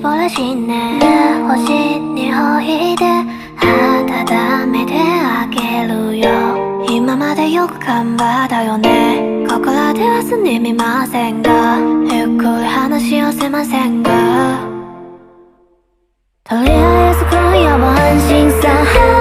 ぼれしね。星においで温めてあげるよ。今までよく頑張ったよね。ここらでは済みませんがゆっくり話をせませんが。とりあえず今夜は安心さ。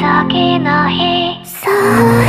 先の日。